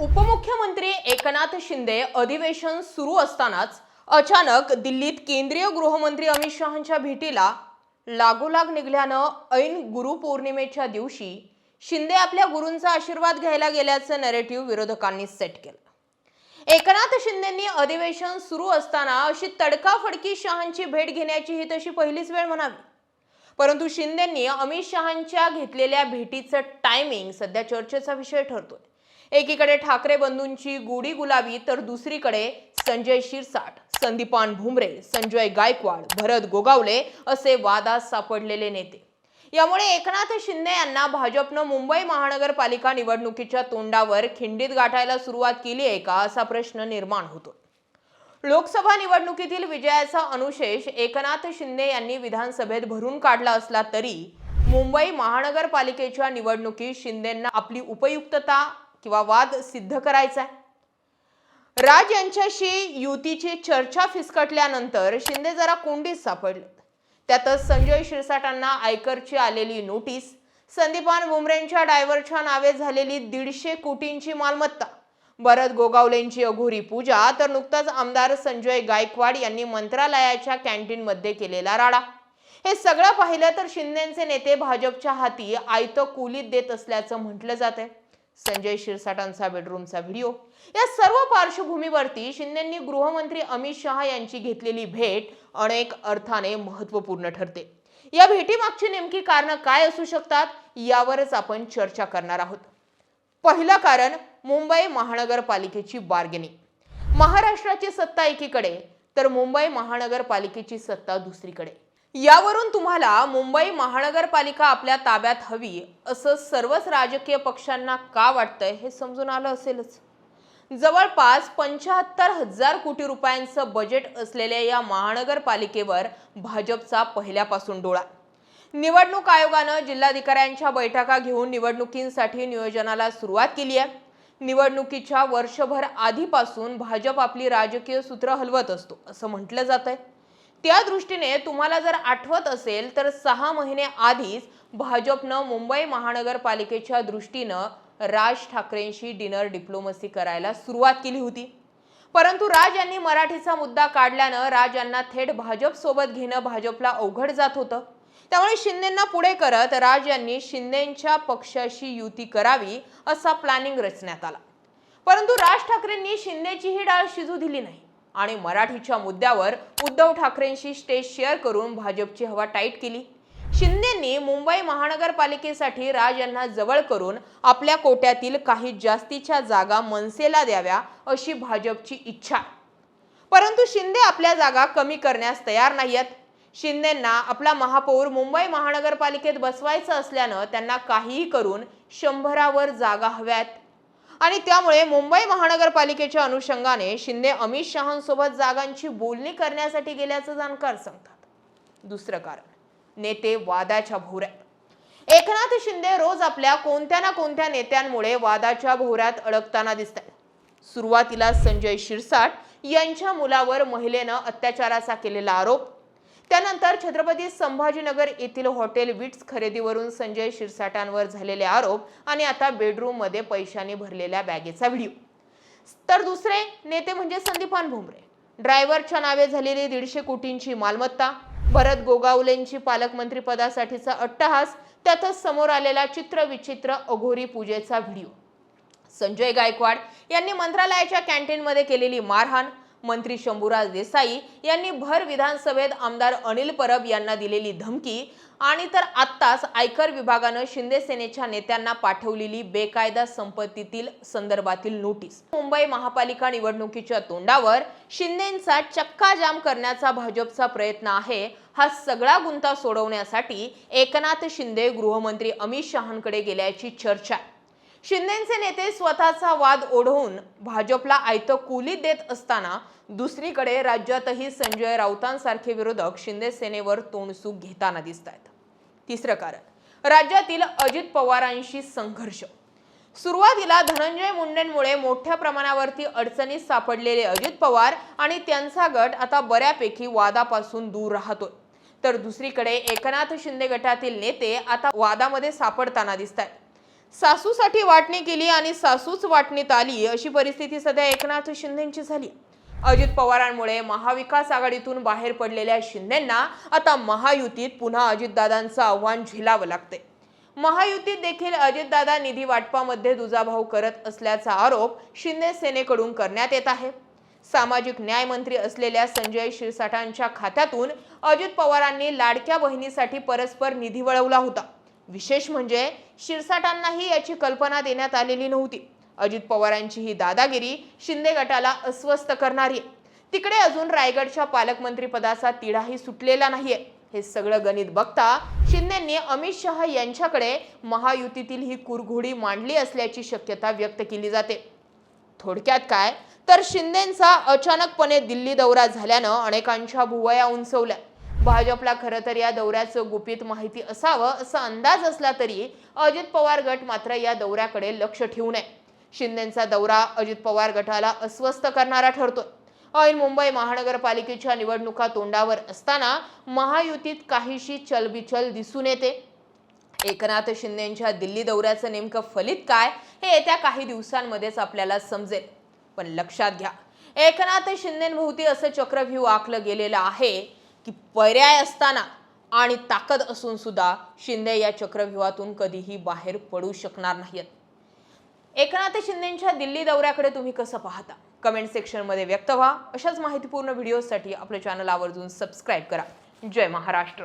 उपमुख्यमंत्री एकनाथ शिंदे अधिवेशन सुरू असतानाच अचानक दिल्लीत केंद्रीय गृहमंत्री अमित शहांच्या भेटीला लागोलाग निघाल्यानं ऐन गुरुपौर्णिमेच्या दिवशी शिंदे आपल्या गुरूंचा आशीर्वाद घ्यायला गेल्याचं नरेटिव्ह विरोधकांनी सेट केलं. एकनाथ शिंदेंनी अधिवेशन सुरू असताना अशी तडकाफडकी शहांची भेट घेण्याची ही तशी पहिलीच वेळ म्हणावी. परंतु शिंदेंनी अमित शहांच्या घेतलेल्या भेटीचं टायमिंग सध्या चर्चेचा विषय ठरतोय. एकीकडे ठाकरे बंधूंची गोडी गुलाबी तर दुसरीकडे संजय शिरसाट संदीपान भुमरे संजय गायकवाड भरत गोगावले असे वादात सापडलेले नेते. यामुळे एकनाथ शिंदे यांना भाजपनं मुंबई महानगरपालिका निवडणुकीच्या तोंडावर खिंडीत गाठायला सुरुवात केली आहे का असा प्रश्न निर्माण होतो लोकसभा निवडणुकीतील विजयाचा अनुशेष एकनाथ शिंदे यांनी विधानसभेत भरून काढला असला तरी मुंबई महानगरपालिकेच्या निवडणुकीत शिंदेंना आपली उपयुक्तता किंवा वाद सिद्ध करायचा आहे राज यांच्याशी युतीची चर्चा फिसकटल्यानंतर शिंदे जरा कोंडीत सापडले त्यातच संजय शिरसाटांना आयकरची आलेली नोटीस संदीपान भुमरेंच्या डायव्हरच्या नावे झालेली दीडशे कोटींची मालमत्ता भरत गोगावलेंची अघोरी पूजा तर नुकताच आमदार संजय गायकवाड यांनी मंत्रालयाच्या कॅन्टीनमध्ये केलेला राडा. हे सगळं पाहिलं तर शिंदेचे नेते भाजपच्या हाती आयतं कुलीत देत असल्याचं म्हटलं जात आहे संजय शिरसाटांचा बेडरूमचा व्हिडिओ या सर्व पार्श्वभूमीवरती शिंदेंनी गृहमंत्री अमित शहा यांची घेतलेली भेट अनेक अर्थाने महत्त्वपूर्ण ठरते. या भेटीमागची नेमकी कारणं काय असू शकतात यावरच आपण चर्चा करणार आहोत. पहिलं कारण मुंबई महानगरपालिकेची बार्गेनिंग महाराष्ट्राची सत्ता एकीकडे तर मुंबई महानगरपालिकेची सत्ता दुसरीकडे. यावरून तुम्हाला मुंबई महानगरपालिका आपल्या ताब्यात हवी असं सर्वच राजकीय पक्षांना का वाटतंय हे समजून आलं असेलच. जवळपास पंच्याहत्तर हजार कोटी रुपयांचं बजेट असलेल्या या महानगरपालिकेवर भाजपचा पहिल्यापासून डोळा. निवडणूक आयोगानं जिल्हाधिकाऱ्यांच्या बैठका घेऊन निवडणुकींसाठी नियोजनाला सुरुवात केली आहे. निवडणुकीच्या वर्षभर आधीपासून भाजप आपली राजकीय सूत्र हलवत असतो असं म्हटलं जात आहे त्या दृष्टीने तुम्हाला जर आठवत असेल तर सहा महिने आधीच भाजपनं मुंबई महानगरपालिकेच्या दृष्टीनं राज ठाकरेंशी डिनर डिप्लोमसी करायला सुरुवात केली होती. परंतु राज यांनी मराठीचा मुद्दा काढल्यानं राज यांना थेट भाजप सोबत घेणं भाजपला अवघड जात होतं. त्यामुळे शिंदेंना पुढे करत राज यांनी शिंदेच्या पक्षाशी युती करावी असा प्लॅनिंग रचण्यात आला. परंतु राज ठाकरेंनी शिंदेची ही डाळ शिजू दिली नाही. आणि मराठीच्या मुद्द्यावर उद्धव ठाकरेंशी स्टेज शेअर करून भाजपची हवा टाईट केली. शिंदेंनी मुंबई महानगरपालिकेसाठी राज यांना जवळ करून आपल्या कोट्यातील काही जास्तीच्या जागा मनसेला द्याव्या अशी भाजपची इच्छा. परंतु शिंदे आपल्या जागा कमी करण्यास तयार नाहीयेत. शिंदेंना आपला महापौर मुंबई महानगरपालिकेत बसवायचं असल्यानं त्यांना काहीही करून शंभरावर जागा हव्यात. आणि त्यामुळे मुंबई महानगरपालिकेच्या अनुषंगाने शिंदे अमित शहांसोबत जागांची बोलणी करण्यासाठी गेल्याचं जाणकार सांगतात. दुसरं कारण नेते वादाच्या भोवऱ्यात. एकनाथ शिंदे रोज आपल्या कोणत्या ना कोणत्या नेत्यांमुळे वादाच्या भोवऱ्यात अडकताना दिसत सुरुवातीला संजय शिरसाट यांच्या मुलावर महिलेनं अत्याचाराचा केलेला आरोप त्यानंतर छत्रपती संभाजीनगर येथील हॉटेल विट्स खरेदीवरून संजय शिरसाटांवर झालेले आरोप आणि आता बेडरूममध्ये पैशाने भरलेल्या बॅगेचा व्हिडिओ. तर दुसरे नेते म्हणजे संदीपान भुमरे. ड्रायव्हरच्या नावे झालेली दीडशे कोटींची मालमत्ता भरत गोगावलेंची पालकमंत्री पदासाठीचा अट्टहास त्यातच समोर आलेला चित्रविचित्र अघोरी पूजेचा व्हिडिओ. संजय गायकवाड यांनी मंत्रालयाच्या कॅन्टीनमध्ये केलेली मारहाण मंत्री शंभूराज देसाई यांनी भर विधानसभेत आमदार अनिल परब यांना दिलेली धमकी आणि तर आत्ताच आयकर विभागानं शिंदे सेनेच्या नेत्यांना पाठवलेली बेकायदा संपत्तीतील संदर्भातील नोटीस. मुंबई महापालिका निवडणुकीच्या तोंडावर शिंदेचा चक्का जाम करण्याचा भाजपचा प्रयत्न आहे हा सगळा गुंता सोडवण्यासाठी एकनाथ शिंदे गृहमंत्री अमित शहांकडे गेल्याची चर्चा आहे. शिंदेचे नेते स्वतःचा वाद ओढवून भाजपला आयत कुलीत देत असताना दुसरीकडे राज्यातही संजय राऊतांसारखे विरोधक शिंदे सेनेवर तोंडसूक घेताना दिसत आहेत तिसरं कारण राज्यातील अजित पवारांशी संघर्ष. सुरुवातीला धनंजय मुंडेंमुळे मोठ्या प्रमाणावरती अडचणीत सापडलेले अजित पवार आणि त्यांचा गट आता बऱ्यापैकी वादापासून दूर राहतोय. तर दुसरीकडे एकनाथ शिंदे गटातील नेते आता वादामध्ये सापडताना दिसत आहेत सासूसाठी वाटणी केली आणि सासूच वाटणीत आली अशी परिस्थिती सध्या एकनाथ शिंदेची झाली. अजित पवारांमुळे महाविकास आघाडीतून बाहेर पडलेल्या शिंदेंना आता महायुतीत पुन्हा अजितदादांचं आव्हान झेलावं लागते महायुतीत देखील अजितदादा निधी वाटपामध्ये दुजाभाव करत असल्याचा आरोप शिंदे सेनेकडून करण्यात येत आहे. सामाजिक न्याय मंत्री असलेल्या संजय शिरसाटांच्या खात्यातून अजित पवारांनी लाडक्या बहिणीसाठी परस्पर निधी वळवला होता. विशेष म्हणजे शिरसाटांनाही याची कल्पना देण्यात आलेली नव्हती. अजित पवारांची ही दादागिरी शिंदे गटाला अस्वस्थ करणारी आहे. तिकडे अजून रायगडच्या पालकमंत्रीपदाचा तिढाही सुटलेला नाहीये. हे सगळं गणित बघता शिंदेंनी अमित शहा यांच्याकडे महायुतीतील ही कुरघोडी मांडली असल्याची शक्यता व्यक्त केली जाते. थोडक्यात काय? तर शिंदेंचा अचानकपणे दिल्ली दौरा झाल्यानं अनेकांच्या भुवया उंचवल्या. भाजपला खरं तर या दौऱ्याचं गुपित माहिती असावं असा अंदाज असला तरी अजित पवार गट मात्र या दौऱ्याकडे लक्ष ठेवू नये. शिंदेचा दौरा अजित पवार गटाला अस्वस्थ करणारा ठरतोय. ऐन मुंबई महानगरपालिकेच्या निवडणुका तोंडावर असताना महायुतीत काहीशी चलबिचल दिसून येते. एकनाथ शिंदेच्या दिल्ली दौऱ्याचं नेमकं फलित काय हे येत्या काही दिवसांमध्येच आपल्याला समजेल. पण लक्षात घ्या एकनाथ शिंदेभोवती असं चक्रव्यूह आखलं गेलेलं आहे. की पर्याय असताना आणि ताकद असून सुद्धा शिंदे या चक्रव्यूहातून कधीही बाहेर पडू शकणार नाहीत एकनाथ शिंदेच्या दिल्ली दौऱ्याकडे तुम्ही कसं पाहता? कमेंट सेक्शनमध्ये व्यक्त व्हा. अशाच माहितीपूर्ण व्हिडिओसाठी आपलं चॅनल आवर्जून सबस्क्राईब करा. जय महाराष्ट्र.